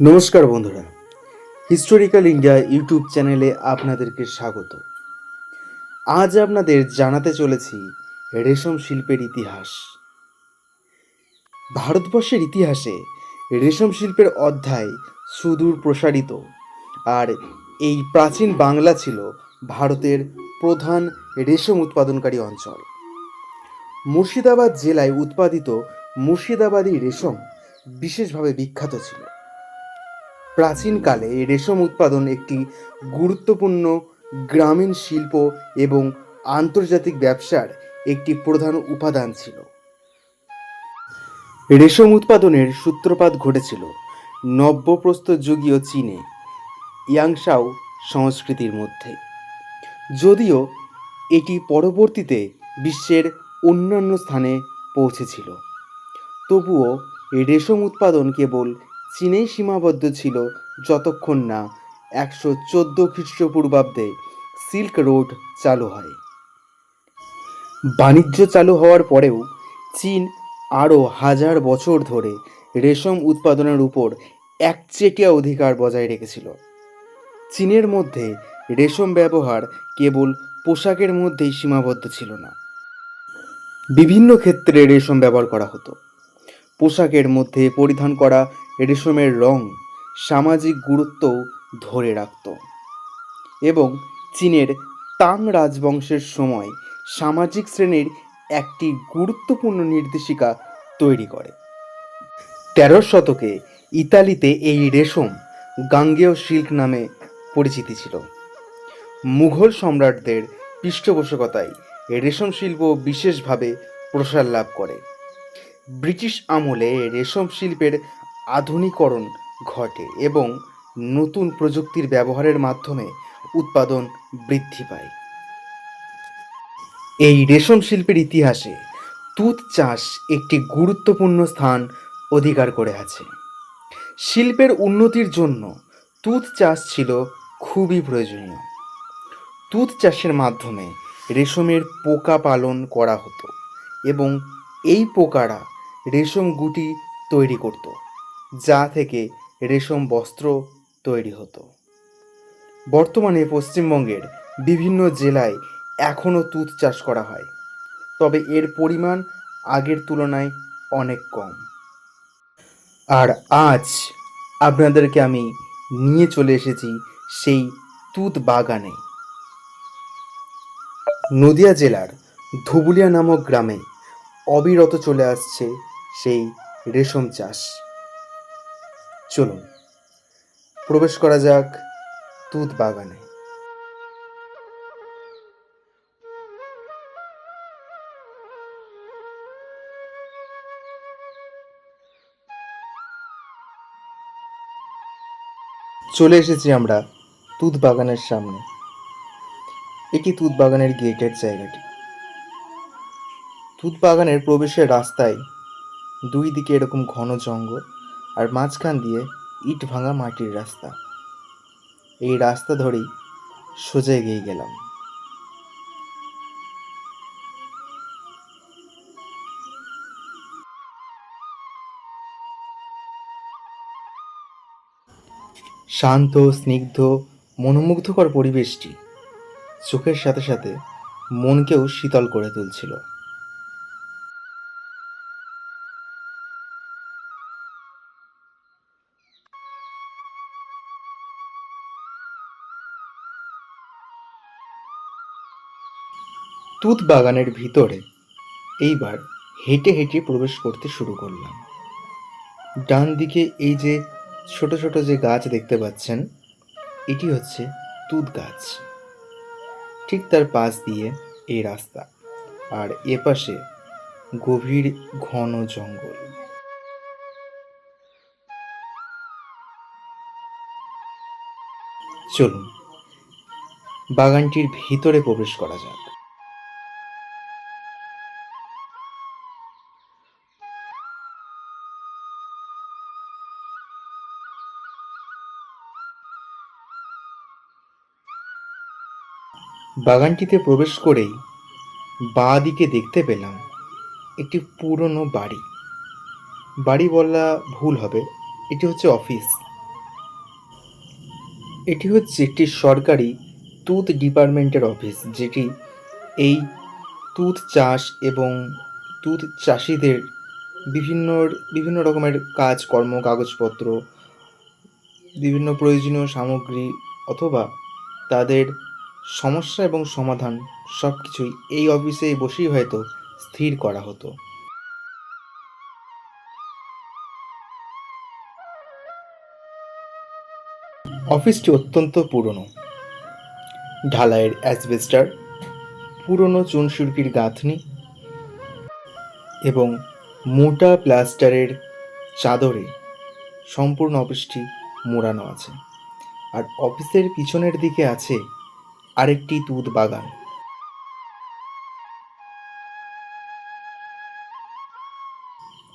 নমস্কার বন্ধুরা। Historical India YouTube চ্যানেলে আপনাদেরকে স্বাগত। আজ আপনাদের জানাতে চলেছি রেশম শিল্পের ইতিহাস। ভারতবর্ষের ইতিহাসে রেশম শিল্পের অধ্যায় সুদূর প্রসারিত, আর এই প্রাচীন বাংলা ছিল ভারতের প্রধান রেশম উৎপাদনকারী অঞ্চল। মুর্শিদাবাদ জেলায় উৎপাদিত মুর্শিদাবাদী রেশম বিশেষভাবে বিখ্যাত ছিল। প্রাচীনকালে রেশম উৎপাদন একটি গুরুত্বপূর্ণ গ্রামীণ শিল্প এবং আন্তর্জাতিক ব্যবসার একটি প্রধান উপাদান ছিল। রেশম উৎপাদনের সূত্রপাত ঘটেছিল নব্যপ্রস্তর যুগীয় চীনে, ইয়াংশাও সংস্কৃতির মধ্যে। যদিও এটি পরবর্তীতে বিশ্বের অন্যান্য স্থানে পৌঁছেছিল, তবুও রেশম উৎপাদন কেবল চীনেই সীমাবদ্ধ ছিল যতক্ষণ না একশো চোদ্দ খ্রিস্টপূর্বাব্দে সিল্ক রোড চালু হয়। বাণিজ্য চালু হওয়ার পরেও চীন আরও হাজার বছর ধরে রেশম উৎপাদনের উপর একচেটিয়া অধিকার বজায় রেখেছিল। চীনের মধ্যে রেশম ব্যবহার কেবল পোশাকের মধ্যেই সীমাবদ্ধ ছিল না। বিভিন্ন ক্ষেত্রে রেশম ব্যবহার করা হতো। পোশাকের মধ্যে পরিধান করা রেশমের রং সামাজিক গুরুত্ব ধরে রাখত এবং চীনের তাং রাজবংশের সময় সামাজিক শ্রেণির একটি গুরুত্বপূর্ণ নির্দেশিকা তৈরি করে। তেরো শতকে ইতালিতে এই রেশম গাঙ্গেয় সিল্ক নামে পরিচিতি ছিল। মুঘল সম্রাটদের পৃষ্ঠপোষকতায় রেশম শিল্প বিশেষভাবে প্রসার লাভ করে। ব্রিটিশ আমলে রেশম শিল্পের আধুনিকরণ ঘটে এবং নতুন প্রযুক্তির ব্যবহারের মাধ্যমে উৎপাদন বৃদ্ধি পায়। এই রেশম শিল্পের ইতিহাসে তুঁত চাষ একটি গুরুত্বপূর্ণ স্থান অধিকার করে আছে। শিল্পের উন্নতির জন্য তুঁত চাষ ছিল খুবই প্রয়োজনীয়। তুঁত চাষের মাধ্যমে রেশমের পোকা পালন করা হতো এবং এই পোকারা রেশম গুটি তৈরি করত। যা থেকে রেশম বস্ত্র তৈরি হতো। বর্তমানে পশ্চিমবঙ্গের বিভিন্ন জেলায় এখনও তুঁত চাষ করা হয়, তবে এর পরিমাণ আগের তুলনায় অনেক কম। আর আজ আপনাদেরকে আমি নিয়ে চলে এসেছি সেই তুঁত বাগানে। নদিয়া জেলার ধুবুলিয়া নামক গ্রামে অবিরত চলে আসছে সেই রেশম চাষ। চলুন, প্রবেশ করা যাক তুঁত বাগানে। চলে এসেছি আমরা তুত বাগানের সামনে। এটি তুঁত বাগানের গেটের জায়গাটি। তুত বাগানের প্রবেশের রাস্তায় দুই দিকে এরকম ঘন জঙ্গল। আর মাঝখান দিয়ে ইট ভাঙা মাটির রাস্তা। এই রাস্তা ধরেই সোজা এগিয়ে গেলাম। শান্ত, স্নিগ্ধ, মনোমুগ্ধকর পরিবেশটি চোখের সাথে সাথে মনকেও শীতল করে তুলছিল। তুত বাগানের ভিতরে এইবার হেঁটে হেঁটে প্রবেশ করতে শুরু করলাম। ডান দিকে এই যে ছোট ছোট যে গাছ দেখতে পাচ্ছেন, এটি হচ্ছে তুত গাছ। ঠিক তার পাশ দিয়ে এই রাস্তা আর এপাশে গভীর ঘন জঙ্গল। চলুন, বাগানটির ভিতরে প্রবেশ করা যাক। বাগানটিতে প্রবেশ করেই বাঁ দিকে দেখতে পেলাম একটি পুরনো বাড়ি। বাড়ি বলা ভুল হবে, এটি হচ্ছে অফিস। এটি হচ্ছে একটি সরকারি তুত ডিপার্টমেন্টের অফিস, যেটি এই তুত চাষ এবং তুঁত চাষিদের বিভিন্ন বিভিন্ন রকমের কাজকর্ম কাগজপত্র, বিভিন্ন প্রয়োজনীয় সামগ্রী অথবা তাদের সমস্যা এবং সমাধান সব কিছুই এই অফিসে বসেই হয়তো স্থির করা হতো। অফিসটি অত্যন্ত পুরনো। ঢালাইয়ের অ্যাসবেস্টার, পুরনো চুনসুরকির গাঁথনি এবং মোটা প্লাস্টারের চাদরে সম্পূর্ণ অফিসটি মোড়ানো আছে। আর অফিসের পিছনের দিকে আছে আরেকটি তুঁত বাগান।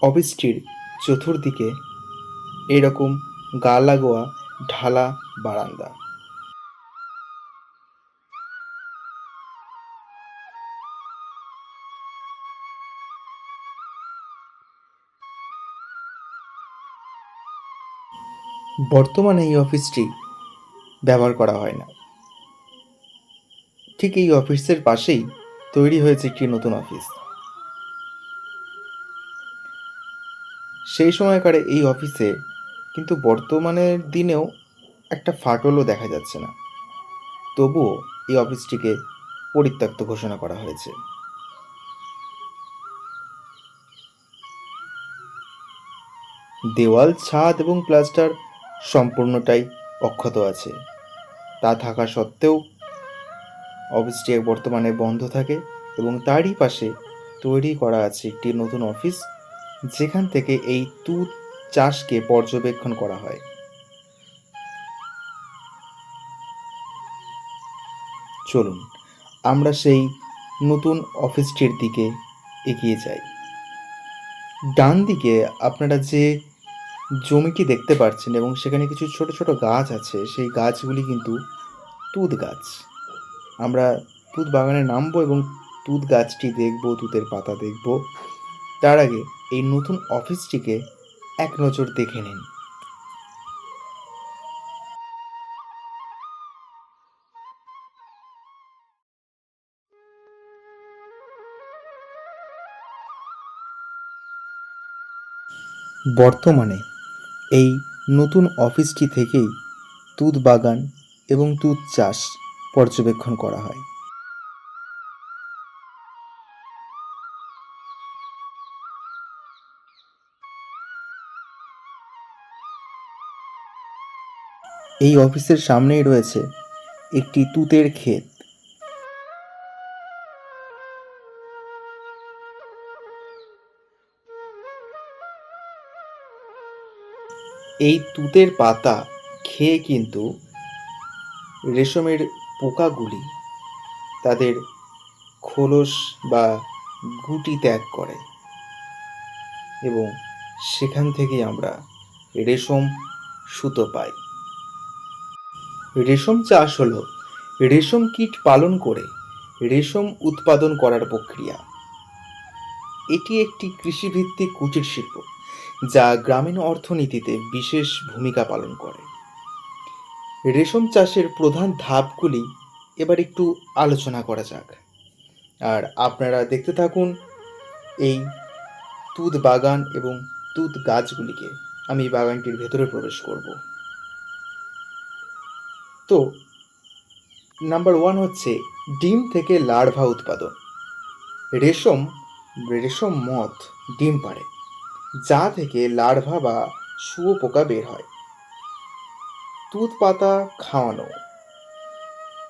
অফিসটির চতুর্দিকে এরকম গা লাগোয়া ঢালা বারান্দা। বর্তমানে এই অফিসটি ব্যবহার করা হয় না। ঠিক এই অফিসের পাশেই তৈরি হয়েছে একটি নতুন অফিস। সেই সময়কারে এই অফিসে কিন্তু বর্তমানের দিনেও একটা ফাটলও দেখা যাচ্ছে না। তবুও এই অফিসটিকে পরিত্যক্ত ঘোষণা করা হয়েছে। দেওয়াল, ছাদ এবং প্লাস্টার সম্পূর্ণটাই অক্ষত আছে। তা থাকা সত্ত্বেও অফিসটি বর্তমানে বন্ধ থাকে এবং তারই পাশে তৈরি করা আছে একটি নতুন অফিস, যেখান থেকে এই তুঁত চাষকে পর্যবেক্ষণ করা হয়। চলুন, আমরা সেই নতুন অফিসটির দিকে এগিয়ে যাই। ডান দিকে আপনারা যে জমিটি দেখতে পাচ্ছেন এবং সেখানে কিছু ছোট ছোট গাছ আছে, সেই গাছগুলি কিন্তু তুঁত গাছ। আমরা তুঁত বাগানে নামবো এবং তুঁত গাছটি দেখব, তুঁতের পাতা দেখব। তার আগে এই নতুন অফিসটিকে এক নজর দেখে নিন। বর্তমানে এই নতুন অফিসটি থেকেই তুঁত বাগান এবং তুঁত চাষ পর্যবেক্ষণ করা হয়। এই অফিসের সামনেই রয়েছে একটি তুতের ক্ষেত। এই তুতের পাতা খেয়ে কিন্তু রেশমের পোকাগুলি তাদের খোলস বা গুটি ত্যাগ করে এবং সেখান থেকেই আমরা রেশম সুতো পাই। রেশম চাষ হল রেশম কীট পালন করে রেশম উৎপাদন করার প্রক্রিয়া। এটি একটি কৃষিভিত্তিক কুটির শিল্প যা গ্রামীণ অর্থনীতিতে বিশেষ ভূমিকা পালন করে। রেশম চাষের প্রধান ধাপগুলি এবার একটু আলোচনা করা যাক। আর আপনারা দেখতে থাকুন এই তুঁত বাগান এবং তুঁত গাছগুলিকে। আমি বাগানটির ভেতরে প্রবেশ করব। তো, নাম্বার ওয়ান হচ্ছে ডিম থেকে লার্ভা উৎপাদন। রেশম রেশম মথ ডিম পাড়ে, যা থেকে লার্ভা বা শুয়োপোকা বের হয়। তুঁত পাতা খাওয়ানো।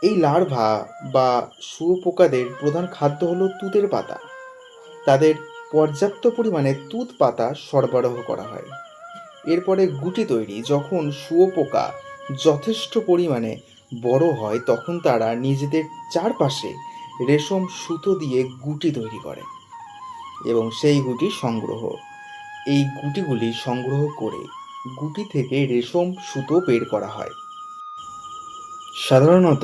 এই লার্ভা বা শুয়োপোকাদের প্রধান খাদ্য হলো তুঁতের পাতা। তাদের পর্যাপ্ত পরিমাণে তুঁত পাতা সরবরাহ করা হয়। এরপরে গুটি তৈরি, যখন শুয়োপোকা যথেষ্ট পরিমাণে বড় হয়, তখন তারা নিজেদের চারপাশে রেশম সুতো দিয়ে গুটি তৈরি করে এবং সেই গুটি সংগ্রহ। এই গুটিগুলি সংগ্রহ করে গুটি থেকে রেশম সুতো বের করা হয়। সাধারণত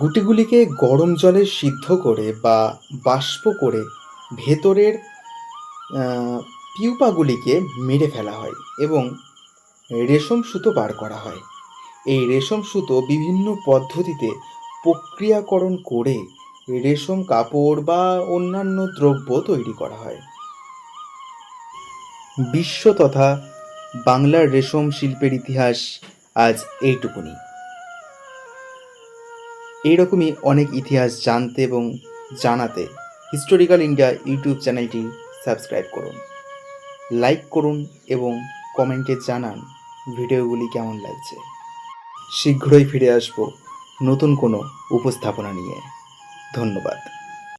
গুটিগুলিকে গরম জলে সিদ্ধ করে বা বাষ্প করে ভেতরের পিউপাগুলিকে মেরে ফেলা হয় এবং রেশম সুতো বার করা হয়। এই রেশম সুতো বিভিন্ন পদ্ধতিতে প্রক্রিয়াকরণ করে রেশম কাপড় বা অন্যান্য দ্রব্য তৈরি করা হয়। বিশ্ব তথা বাংলার রেশম শিল্পের ইতিহাস আজ এইটুকুনি। এইরকমই অনেক ইতিহাস জানতে এবং জানাতে হিস্টোরিক্যাল ইন্ডিয়া ইউটিউব চ্যানেলটি সাবস্ক্রাইব করুন। লাইক করুন এবং কমেন্টে জানান ভিডিওগুলি কেমন লাগছে। শীঘ্রই ফিরে আসব নতুন কোনো উপস্থাপনা নিয়ে। ধন্যবাদ।